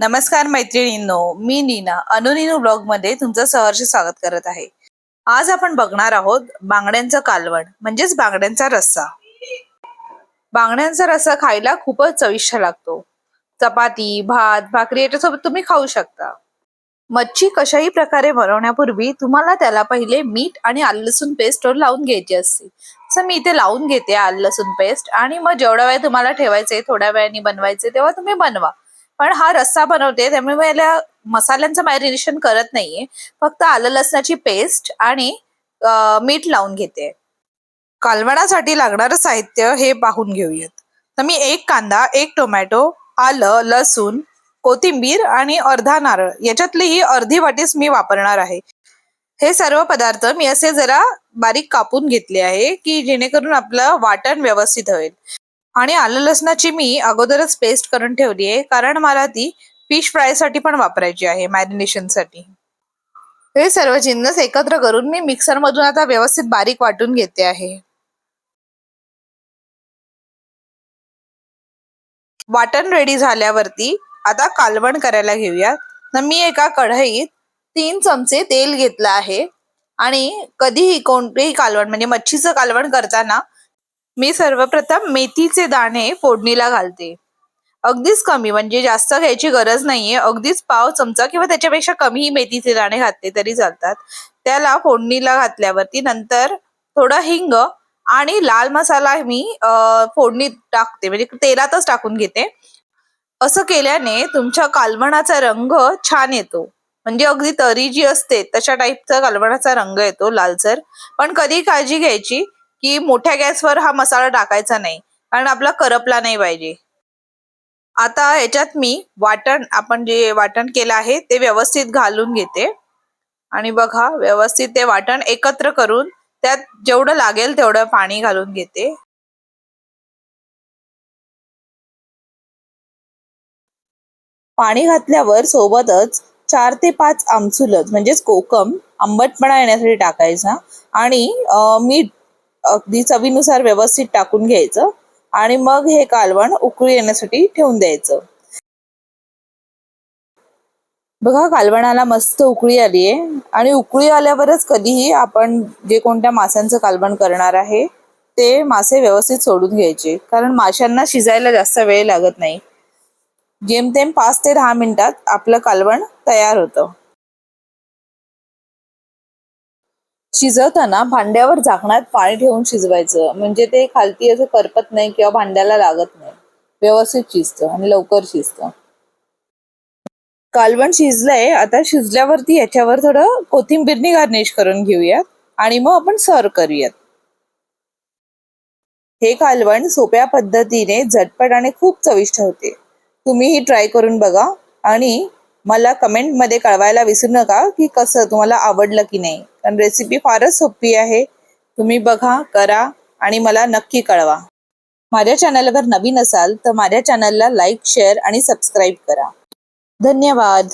नमस्कार मैत्रिणींनो मी नीना. अनुनीनू ब्लॉगमध्ये तुमचं सहर्ष स्वागत करत आहे. आज आपण बघणार आहोत बांगड्यांचं कालवण म्हणजेच बांगड्यांचा रस्सा. बांगड्यांचा रस्सा खायला खूपच चविष्ट लागतो. चपाती भात भाकरी याच्यासोबत तुम्ही खाऊ शकता. मच्छी कशाही प्रकारे बनवण्यापूर्वी तुम्हाला त्याला पहिले मीठ आणि आलं लसूण पेस्ट लावून घ्यायची असते. सर मी इथे लावून घेते आलं लसूण पेस्ट आणि मग जेवढा वेळ तुम्हाला ठेवायचे थोड्या वेळाने बनवायचे तेव्हा तुम्ही बनवा. पण हा रस्सा बनवते त्यामुळे मी याला मसाल्यांचं मॅरिनेशन करत नाहीये. फक्त आलं लसणाची पेस्ट आणि मीठ लावून घेते. कालवणासाठी लागणारं साहित्य हे पाहून घेऊयात. तर मी एक कांदा एक टोमॅटो आलं लसूण कोथिंबीर आणि अर्धा नारळ याच्यातली ही अर्धी वाटीस मी वापरणार आहे. हे सर्व पदार्थ मी असे जरा बारीक कापून घेतले आहे की जेणेकरून आपलं वाटण व्यवस्थित होईल. आणि आलं लसणाची मी अगोदरच पेस्ट करून ठेवली आहे. कारण मला ती फिश फ्रायसाठी पण वापरायची आहे मॅरिनेशनसाठी. हे सर्व जिन्नस एकत्र करून मी मिक्सर मधून आता व्यवस्थित बारीक वाटून घेते आहे. वाटण रेडी झाल्यावरती आता कालवण करायला घेऊया तर मी एका कढईत तीन चमचे तेल घेतलं आहे. आणि कधीही कोणतेही कालवण म्हणजे मच्छीचं कालवण करताना मी सर्वप्रथम मेथीचे दाणे फोडणीला घालते. अगदीच कमी म्हणजे जास्त घ्यायची गरज नाहीये. अगदीच पाव चमचा किंवा त्याच्यापेक्षा कमीही मेथीचे दाणे घातले तरी चालतात. त्याला फोडणीला घातल्यावरती नंतर थोडं हिंग आणि लाल मसाला मी फोडणीत टाकते. म्हणजे तेलातच टाकून घेते. असं केल्याने तुमच्या कालवणाचा रंग छान येतो. म्हणजे अगदी तरी जी असते तशा टाईपचा कालवणाचा रंग येतो लालसर. पण कधी काळजी घ्यायची? की मोठ्या गॅसवर हा मसाला टाकायचा नाही कारण आपला करपला नाही पाहिजे. आता ह्याच्यात मी वाटण आपण जे वाटण केलं आहे ते व्यवस्थित घालून घेते. आणि बघा व्यवस्थित ते वाटण एकत्र करून त्यात जेवढं लागेल तेवढं पाणी घालून घेते. पाणी घातल्यावर सोबतच चार ते पाच आमचुलच म्हणजेच कोकम आंबटपणा येण्यासाठी टाकायचा. आणि मीठ अगदी चवीनुसार व्यवस्थित टाकून घ्यायचं आणि मग हे कालवण उकळी येण्यासाठी ठेवून द्यायचं. बघा कालवणाला मस्त उकळी आली आहे. आणि उकळी आल्यावरच कधीही आपण जे कोणत्या माशांचं कालवण करणार आहे ते मासे व्यवस्थित सोडून घ्यायचे. कारण माशांना शिजायला जास्त वेळ लागत नाही. जेमतेम पाच ते दहा मिनिटात आपलं कालवण तयार होतं. शिजवताना भांड्यावर झाकणात पाणी ठेवून शिजवायचं. म्हणजे ते खालती असं करपत नाही किंवा भांड्याला लागत नाही. व्यवस्थित शिजतं आणि लवकर शिजतं. कालवण शिजलंय. आता शिजल्यावरती याच्यावर थोडं कोथिंबीरनी गार्निश करून घेऊयात आणि मग आपण सर्व करूयात. हे कालवण सोप्या पद्धतीने झटपट आणि खूप चविष्ट होते. तुम्ही ही ट्राय करून बघा आणि मला कमेंटमध्ये कळवायला विसरू नका की कसं तुम्हाला आवडलं की नाही. कारण रेसिपी फारच सोपी आहे. तुम्ही बघा करा आणि मला नक्की कळवा. माझ्या चॅनलवर नवीन असाल तर माझ्या चॅनलला लाईक शेअर आणि सबस्क्राईब करा. धन्यवाद.